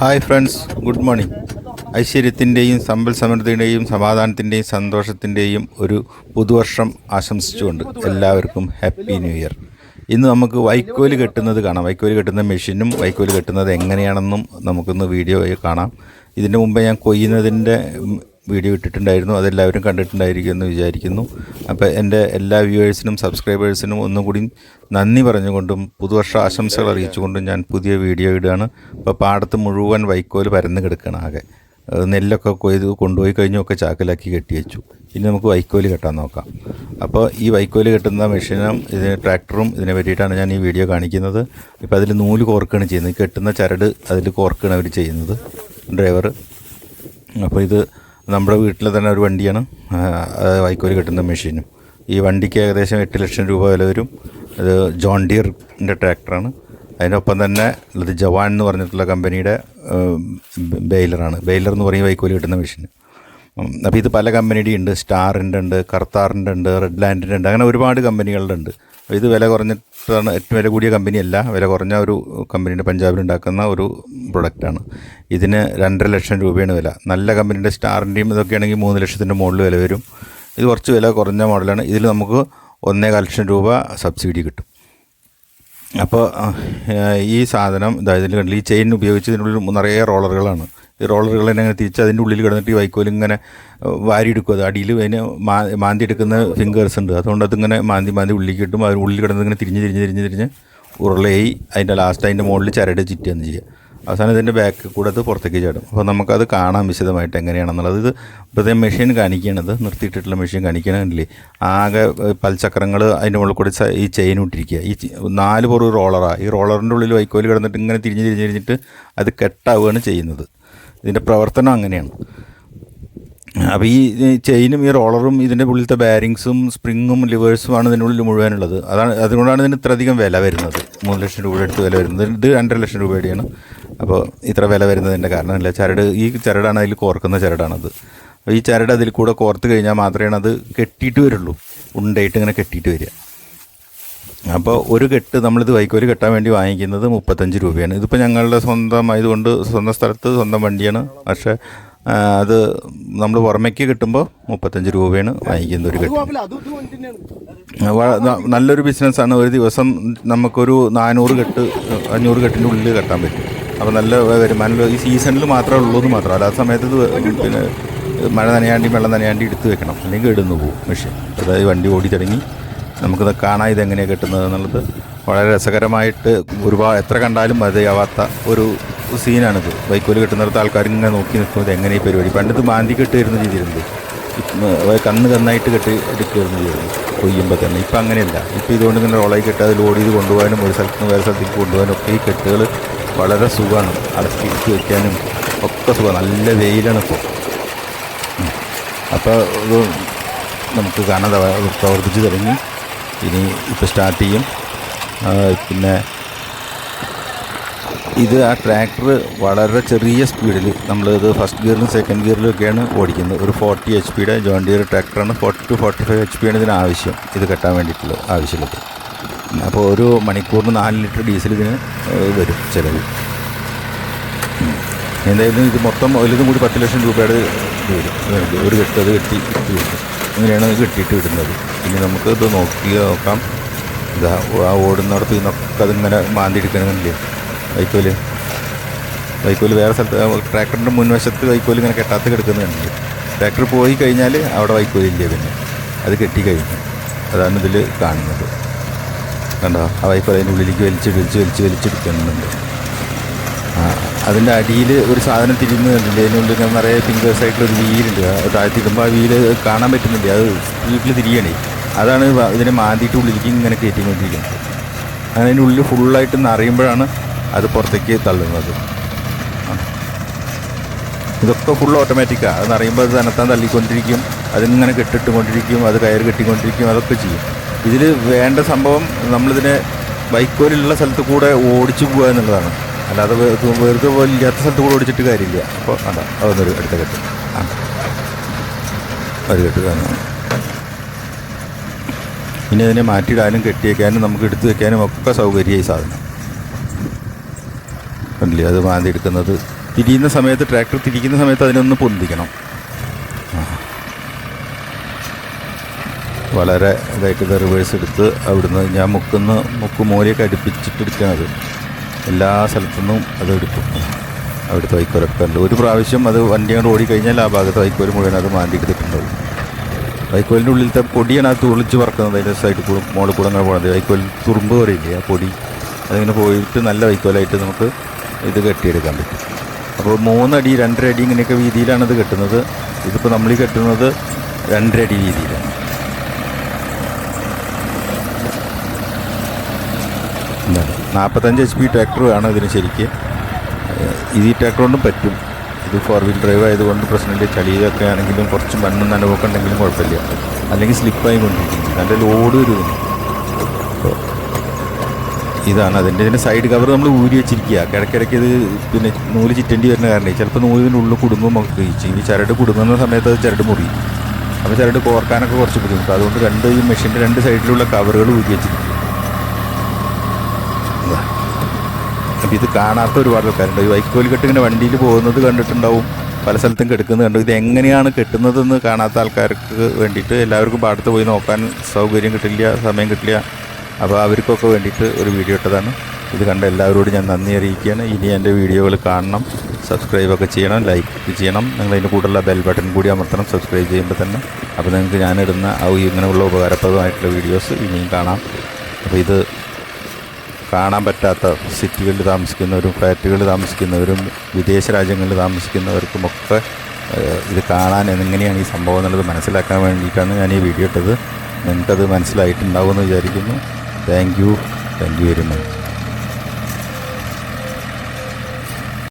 Hi friends good morning. ഐശ്വര്യത്തിന്റെയും സമ്പൽ സമൃദ്ധിയുടെയും സമാധാനത്തിന്റെയും സന്തോഷത്തിന്റെയും ഒരു പുതുവർഷം ആശംസിച്ചുകൊണ്ട് എല്ലാവർക്കും ഹാപ്പി ന്യൂ ഇയർ. ഇന്ന് നമുക്ക് വൈക്കോൽ കെട്ടുന്നത് കാണാം. വൈക്കോൽ കെട്ടുന്ന മെഷീനും വൈക്കോൽ കെട്ടുന്നത് എങ്ങനെയാണെന്നും നമുക്കൊന്ന് വീഡിയോ കാണാം. ഇതിന്റെ മുമ്പേ ഞാൻ കൊയ്യുന്നതിന്റെ വീഡിയോ ഇട്ടിട്ടുണ്ടായിരുന്നു. അതെല്ലാവരും കണ്ടിട്ടുണ്ടായിരിക്കും എന്ന് വിചാരിക്കുന്നു. അപ്പോൾ എന്റെ എല്ലാ വ്യൂവേഴ്സിനും സബ്സ്ക്രൈബേഴ്സിനും ഒന്നും കൂടി നന്ദി പറഞ്ഞുകൊണ്ടും പുതുവർഷ ആശംസകൾ അറിയിച്ചുകൊണ്ടും ഞാൻ പുതിയ വീഡിയോ ഇടുകയാണ്. അപ്പോൾ പാടത്ത് മുഴുവൻ വൈക്കോൽ പരന്ന് കിടക്കണം ആകെ. നെല്ലൊക്കെ കൊയ്ത് കൊണ്ടുപോയി കഴിഞ്ഞു ഒക്കെ ചാക്കിലാക്കി കെട്ടി വെച്ചു. ഇനി നമുക്ക് വൈക്കോൽ കെട്ടാൻ നോക്കാം. അപ്പോൾ ഈ വൈക്കോൽ കെട്ടുന്ന മെഷീനും ഇതിന് ട്രാക്ടറും ഇതിനെ പറ്റിയിട്ടാണ് ഞാൻ ഈ വീഡിയോ കാണിക്കുന്നത്. ഇപ്പോൾ അതിൽ നൂൽ കോർക്കുകയാണ് ചെയ്യുന്നത്. കെട്ടുന്ന ചരട് അതിൽ കോർക്കുകയാണ് അവർ ചെയ്യുന്നത്. ഡ്രൈവർ അപ്പോൾ ഇത് നമ്മുടെ വീട്ടിൽ തന്നെ ഒരു വണ്ടിയാണ്. വൈക്കോൽ കെട്ടുന്ന മെഷീനും. ഈ വണ്ടിക്ക് ഏകദേശം എട്ട് ലക്ഷം രൂപ വില വരും. അത് ജോൺ ഡിയറിന്റെ ട്രാക്ടറാണ്. അതിനൊപ്പം തന്നെ ഉള്ളത് ജവാൻ എന്ന് പറഞ്ഞിട്ടുള്ള കമ്പനിയുടെ ബെയിലറാണ്. ബെയിലർ എന്ന് പറയും വൈക്കോൽ കിട്ടുന്ന മെഷീൻ അപ്പോൾ ഇത് പല കമ്പനിയുടെ ഉണ്ട്. സ്റ്റാറിന്റെ ഉണ്ട് കർത്താറിന്റെ ഉണ്ട് റെഡ് ലാൻഡിന്റെ ഉണ്ട്. അങ്ങനെ ഒരുപാട് കമ്പനികളുടെ ഉണ്ട്. ഇത് വില കുറഞ്ഞിട്ടാണ് ഏറ്റവും വില കൂടിയ കമ്പനിയല്ല. വില കുറഞ്ഞ ഒരു കമ്പനിയുടെ പഞ്ചാബിൽ ഉണ്ടാക്കുന്ന ഒരു പ്രൊഡക്റ്റാണ്. ഇതിന് രണ്ടര ലക്ഷം രൂപയാണ് വില. നല്ല കമ്പനിയുടെ സ്റ്റാറിന്റെയും ഇതൊക്കെയാണെങ്കിൽ മൂന്ന് ലക്ഷത്തിന്റെ മുകളിൽ വില വരും. ഇത് കുറച്ച് വില കുറഞ്ഞ മോഡലാണ്. ഇതിൽ നമുക്ക് ഒന്നേകാൽ ലക്ഷം രൂപ സബ്സിഡി കിട്ടും. അപ്പോൾ ഈ സാധനം കണ്ടില്ല ഈ ചെയിൻ ഉപയോഗിച്ച് ഇതിനുള്ളിൽ നിറയെ റോളറുകളാണ്. ഈ റോളറുകൾ തന്നെ അങ്ങനെ തിരിച്ച് അതിന്റെ ഉള്ളിൽ കിടന്നിട്ട് ഈ വൈക്കോൽ ഇങ്ങനെ വാരിയെടുക്കും. അത് അടിയിൽ അതിന് മാന്തി എടുക്കുന്ന ഫിംഗേഴ്സ് ഉണ്ട്. അതുകൊണ്ട് അതിങ്ങനെ മാന്തി മാന്തി ഉള്ളിൽ കിട്ടും അതിന് ഉള്ളിൽ കിടന്ന് ഇങ്ങനെ തിരിഞ്ഞ് തിരിഞ്ഞ് തിരിഞ്ഞ് തിരിഞ്ഞ് ഉരുളയായി അതിന്റെ ലാസ്റ്റ് അതിന്റെ മുകളിൽ ചരട് ചുറ്റുകയാണ് ചെയ്യുക. അവസാനം ഇതിന്റെ ബാക്ക് കൂടെ അത് പുറത്തേക്ക് ചാടും. അപ്പോൾ നമുക്കത് കാണാം വിശദമായിട്ട് എങ്ങനെയാണെന്നുള്ളത്. ഇത് ഇപ്പോഴത്തെ മെഷീൻ കാണിക്കണത് നിർത്തിയിട്ടിട്ടുള്ള മെഷീൻ കാണിക്കണില്ലേ ആകെ പൽചക്രങ്ങൾ അതിന്റെ മുകളിൽ കൂടി ഈ ചെയിൻ ഇട്ടിരിക്കുക. ഈ നാല് പൊറു റോളറാണ് ഈ റോളറിന്റെ ഉള്ളിൽ വൈക്കോൽ കിടന്നിട്ട് ഇങ്ങനെ തിരിഞ്ഞ് തിരിഞ്ഞ് തിരിഞ്ഞിട്ട് അത് കെട്ടാവുകയാണ് ചെയ്യുന്നത്. ഇതിന്റെ പ്രവർത്തനം അങ്ങനെയാണ്. അപ്പോൾ ഈ ചെയിനും ഈ റോളറും ഇതിന്റെ ഉള്ളിലത്തെ ബാരിങ്സും സ്പ്രിങ്ങും ലിവേഴ്സുമാണ് ഇതിന്റെ ഉള്ളിൽ മുഴുവനുള്ളത്. അതാണ് അതുകൊണ്ടാണ് ഇതിന് ഇത്രയധികം വില വരുന്നത്. മൂന്ന് ലക്ഷം രൂപയുടെ അടുത്ത് വില വരുന്നത്. ഇത് രണ്ടര ലക്ഷം രൂപയുടെയാണ്. അപ്പോൾ ഇത്ര വില വരുന്നതിന്റെ കാരണമില്ല ചരട് ഈ ചരടാണ് അതിൽ കോർക്കുന്ന ചരടാണത്. അപ്പോൾ ഈ ചരട് അതിൽ കൂടെ കോർത്ത് കഴിഞ്ഞാൽ മാത്രമേ അത് കെട്ടിയിട്ട് വരുള്ളൂ. ഉണ്ടായിട്ട് ഇങ്ങനെ കെട്ടിയിട്ട് വരിക. അപ്പോൾ ഒരു കെട്ട് നമ്മളിത് വൈക്കോൽ കെട്ടാൻ വേണ്ടി വാങ്ങിക്കുന്നത് മുപ്പത്തഞ്ച് രൂപയാണ്. ഇതിപ്പോൾ ഞങ്ങളുടെ സ്വന്തം ആയതുകൊണ്ട് സ്വന്തം സ്ഥലത്ത് സ്വന്തം വണ്ടിയാണ്. പക്ഷേ അത് നമ്മൾ പുറമേക്ക് കിട്ടുമ്പോൾ മുപ്പത്തഞ്ച് രൂപയാണ് വാങ്ങിക്കുന്നത് ഒരു കെട്ട് നല്ലൊരു ബിസിനസ്സാണ്. ഒരു ദിവസം നമുക്കൊരു നാനൂറ് കെട്ട് അഞ്ഞൂറ് കെട്ടിന്റെ ഉള്ളിൽ കെട്ടാൻ പറ്റും. അപ്പോൾ നല്ല വരുമാനം ഈ സീസണിൽ മാത്രമേ ഉള്ളൂ എന്ന് മാത്രം. ആ സമയത്ത് പിന്നെ മഴ നനയാണ്ടി വെള്ളം നനയാണ്ടി എടുത്ത് വെക്കണം. അല്ലെങ്കിൽ ഇടുന്നു പോകും പക്ഷേ അതായത് വണ്ടി ഓടി തുടങ്ങി നമുക്കിത് കാണാം ഇതെങ്ങനെയാണ് കിട്ടുന്നത് എന്നുള്ളത് വളരെ രസകരമായിട്ട് ഒരുപാട് എത്ര കണ്ടാലും മതിയാവാത്ത ഒരു സീനാണിത്. വൈക്കോൽ കിട്ടുന്നിടത്ത് ആൾക്കാർ ഇങ്ങനെ നോക്കി നിൽക്കുന്നത് എങ്ങനെ ഈ പരിപാടി? പണ്ടിത് മാന്തി കെട്ടിയിരുന്ന രീതിയിലുണ്ട്. കണ്ണ് കന്നായിട്ട് കെട്ടി എടുക്കുന്ന രീതിയിൽ കൊയ്യുമ്പോൾ തന്നെ. ഇപ്പം അങ്ങനെയല്ല. ഇപ്പം ഇതുകൊണ്ട് ഇങ്ങനെ റോളായി കെട്ടി അത് ലോഡ് ചെയ്ത് കൊണ്ടുപോകാനും ഒരു സ്ഥലത്ത് നിന്ന് വേറെ സ്ഥലത്തേക്ക് കൊണ്ടുപോകാനും ഒക്കെ ഈ കെട്ടുകൾ വളരെ സുഖമാണ്. അടക്കിയിട്ട് വയ്ക്കാനും ഒക്കെ സുഖമാണ്. നല്ല വെയിലാണ് ഇപ്പോൾ അപ്പോൾ ഇത് നമുക്ക് കാണാതെ പ്രവർത്തിച്ച് തുടങ്ങി. ഇനി ഇപ്പോൾ സ്റ്റാർട്ട് ചെയ്യും. പിന്നെ ഇത് ആ ട്രാക്ടർ വളരെ ചെറിയ സ്പീഡിൽ നമ്മളിത് ഫസ്റ്റ് ഗിയറിലും സെക്കൻഡ് ഗിയറിലും ഒക്കെയാണ് ഓടിക്കുന്നത്. ഒരു ഫോർട്ടി എച്ച് പിയുടെ John Deere ട്രാക്ടറാണ് forty two forty five H പിയാണ് ഇതിന് ആവശ്യം. ഇത് കെട്ടാൻ വേണ്ടിയിട്ടുള്ള ആവശ്യമുള്ളത്. അപ്പോൾ ഒരു മണിക്കൂറിന് നാല് ലിറ്റർ ഡീസൽ ഇതിന് വരും ചിലവ് എന്തായാലും ഇത് മൊത്തം വലുതും കൂടി പത്ത് ലക്ഷം രൂപയുടെ വരും. ഒരു കെട്ട് അത് കെട്ടി ഇട്ട് ഇത് കെട്ടിയിട്ട് വിടുന്നത് ഇനി നമുക്ക് ഇത് നോക്കി നോക്കാം. ഇതാ ആ ഓടുന്നിടത്ത് നിന്നൊക്കെ അതിങ്ങനെ മാന്തി എടുക്കണമെന്നില്ലേ വൈക്കോൽ. വൈക്കോൽ വേറെ സ്ഥലത്ത് ട്രാക്ടറിന്റെ മുൻവശത്ത് വൈക്കോൽ ഇങ്ങനെ കെട്ടാത്ത കിടക്കുന്നുണ്ട് ട്രാക്ടർ പോയി കഴിഞ്ഞാൽ അവിടെ വൈക്കോലില്ല പിന്നെ. അത് കെട്ടി കഴിഞ്ഞു. അതാണ് ഇതിൽ കാണുന്നത്. കണ്ടോ? ആ വൈക്കോൽ അതിന്റെ ഉള്ളിലേക്ക് വലിച്ച് വലിച്ച് വലിച്ച് വലിച്ചെടുക്കുന്നുണ്ട് അതിന്റെ അടിയിൽ ഒരു സാധനം തിരിഞ്ഞ് കണ്ടില്ലേ? അതിനുള്ളിൽ നിറയെ ഫിംഗേഴ്സ് ആയിട്ടുള്ള ഒരു വീലുണ്ട്. താഴ്ത്തി ഇടുമ്പോൾ ആ വീൽ കാണാൻ പറ്റുന്നില്ല? അത് വീട്ടിൽ തിരിയണേ. അതാണ് ഇതിനെ മാന്തിയിട്ട് ഉള്ളിലേക്ക് ഇങ്ങനെ കയറ്റിക്കൊണ്ടിരിക്കുന്നത്. അതിന്റെ ഉള്ളിൽ ഫുള്ളായിട്ട് നിറയുമ്പോഴാണ് അത് പുറത്തേക്ക് തള്ളുന്നത്. ഇതൊക്കെ ഫുൾ ഓട്ടോമാറ്റിക്കാണ് അത് നിറയുമ്പോൾ അത് തന്നെത്താൻ തള്ളിക്കൊണ്ടിരിക്കും. അതിങ്ങനെ കെട്ടിട്ടുകൊണ്ടിരിക്കും. അത് കയറ് കെട്ടിക്കൊണ്ടിരിക്കും. അതൊക്കെ ചെയ്യും. ഇതിൽ വേണ്ട സംഭവം നമ്മളിതിനെ ബൈക്കോലുള്ള സ്ഥലത്ത് കൂടെ ഓടിച്ചു പോകുക എന്നുള്ളതാണ്. അല്ലാതെ വെറുതെ ഇല്ലാത്ത സ്ഥലത്ത് കൂടെ ഓടിച്ചിട്ട് കാര്യമില്ല. അപ്പോൾ അതാ. അതൊന്നൊരു അടുത്ത കെട്ട് ആ. ഒരു കെട്ട് കാണാം. ഇനി അതിനെ മാറ്റിയിടാനും കെട്ടിയേക്കാനും നമുക്ക് എടുത്തു വെക്കാനും ഒക്കെ സൗകര്യമായി സാധനം. കണ്ടില്ലേ? അത് മാന്തി എടുക്കുന്നത്. തിരിയുന്ന സമയത്ത് ട്രാക്ടർ തിരിക്കുന്ന സമയത്ത് അതിനൊന്ന് പൊന്തിക്കണം. ആ. വളരെ ഇതായിട്ട് റിവേഴ്സ് എടുത്ത് അവിടുന്ന് ഞാൻ മുക്കുന്ന മുക്ക് മൂലയൊക്കെ അടുപ്പിച്ചിട്ട് എടുക്കണത് എല്ലാ സ്ഥലത്തു നിന്നും അത് എടുക്കും അവിടുത്തെ വൈക്കോലൊക്കെ ഉണ്ട് ഒരു പ്രാവശ്യം അത് വണ്ടി കൊണ്ട് ഓടിക്കഴിഞ്ഞാൽ ആ ഭാഗത്ത് വൈക്കോൽ മുഴുവൻ അത് മാറ്റി എടുത്തിട്ടുണ്ടാവും വൈക്കോലിന്റെ ഉള്ളിലത്തെ പൊടിയാണ് അത് തുളിച്ച് പറക്കുന്നത് അതിന്റെ സൈഡിൽ കൂടെ മോളിൽ കൂടെ അങ്ങനെ പോകുന്നത് വൈക്കോൽ തുറുമ്പ് പറയില്ലേ ആ പൊടി? അതിങ്ങനെ പോയിട്ട് നല്ല വൈക്കോലായിട്ട് നമുക്ക് ഇത് കെട്ടിയെടുക്കാൻ പറ്റും. അപ്പോൾ മൂന്നടി രണ്ടര അടി ഇങ്ങനെയൊക്കെ വീതിയിലാണ് ഇത് കെട്ടുന്നത്. ഇതിപ്പോൾ നമ്മൾ ഈ കെട്ടുന്നത് രണ്ടര അടി വീതിയിലാണ്. എന്താണ് നാൽപ്പത്തഞ്ച് എച്ച് പി ട്രാക്ടർ വേണം ഇതിന് ശരിക്ക്. ഈ ട്രാക്ടർ കൊണ്ടും പറ്റും. ഇത് ഫോർ വീൽ ഡ്രൈവ് ആയതുകൊണ്ട് പ്രശ്നമില്ല. ചളിയൊക്കെ ആണെങ്കിലും കുറച്ച് മണ്ണും നനവൊക്കെ ഉണ്ടെങ്കിലും കുഴപ്പമില്ല. അല്ലെങ്കിൽ സ്ലിപ്പായി കൊണ്ടിരിക്കും. നല്ല ലോഡ് വരുന്നു. ഇതാണ്. അതിന്റെ ഇതിന്റെ സൈഡ് കവർ നമ്മൾ ഊരി വെച്ചിരിക്കുക. കിടക്കിടയ്ക്ക് ഇത് പിന്നെ നൂൽ ചിറ്റേണ്ടി വരുന്ന കാരണം ചിലപ്പോൾ നൂലിന്റെ ഉള്ളിൽ കുടുങ്ങും നമുക്ക് ഈ ചരട് കുടുങ്ങുന്ന സമയത്ത് അത് ചരട് മുറിയും അപ്പോൾ ചരട് കോർക്കാനൊക്കെ കുറച്ച് ബുദ്ധിമുട്ട്. അതുകൊണ്ട് രണ്ട് ഈ മെഷീന്റെ രണ്ട് സൈഡിലുള്ള കവറുകൾ ഊരി വെച്ചിരിക്കും ഇതാ. അപ്പം ഇത് കാണാത്ത ഒരുപാട് ആൾക്കാരുണ്ട്. ഈ വൈക്കോൽ കെട്ടിങ്ങനെ വണ്ടിയിൽ പോകുന്നത് കണ്ടിട്ടുണ്ടാവും. പല സ്ഥലത്തും കെടുക്കുന്നത് കണ്ടു. ഇത് എങ്ങനെയാണ് കെട്ടുന്നതെന്ന് കാണാത്ത ആൾക്കാർക്ക് വേണ്ടിയിട്ട് എല്ലാവർക്കും പാടത്ത് പോയി നോക്കാൻ സൗകര്യം കിട്ടില്ല സമയം കിട്ടില്ല. അപ്പോൾ അവർക്കൊക്കെ വേണ്ടിയിട്ട് ഒരു വീഡിയോ ഇട്ടതാണ്. ഇത് കണ്ട എല്ലാവരോടും ഞാൻ നന്ദി അറിയിക്കുകയാണ്. ഇനി എന്റെ വീഡിയോകൾ കാണണം സബ്സ്ക്രൈബ് ഒക്കെ ചെയ്യണം ലൈക്ക് ചെയ്യണം. നിങ്ങൾ അതിന്റെ കൂടെയുള്ള ബെൽ ബട്ടൺ കൂടി അമർത്തണം സബ്സ്ക്രൈബ് ചെയ്യുമ്പോൾ തന്നെ. അപ്പോൾ നിങ്ങൾക്ക് ഞാനിടുന്ന ഇങ്ങനെയുള്ള ഉപകാരപ്രദമായിട്ടുള്ള വീഡിയോസ് ഇനിയും കാണാം. അപ്പോൾ ഇത് കാണാൻ പറ്റാത്ത സിറ്റികളിൽ താമസിക്കുന്നവരും ഫ്ലാറ്റുകളിൽ താമസിക്കുന്നവരും വിദേശ രാജ്യങ്ങളിൽ താമസിക്കുന്നവർക്കുമൊക്കെ ഇത് കാണാൻ എങ്ങനെയാണ് ഈ സംഭവം എന്നുള്ളത് മനസ്സിലാക്കാൻ വേണ്ടിയിട്ടാണ് ഞാൻ ഈ വീഡിയോ ഇട്ടത്. നിങ്ങൾക്കത് മനസ്സിലായിട്ടുണ്ടാവുമെന്ന് വിചാരിക്കുന്നു. Thank you. Thank you very much.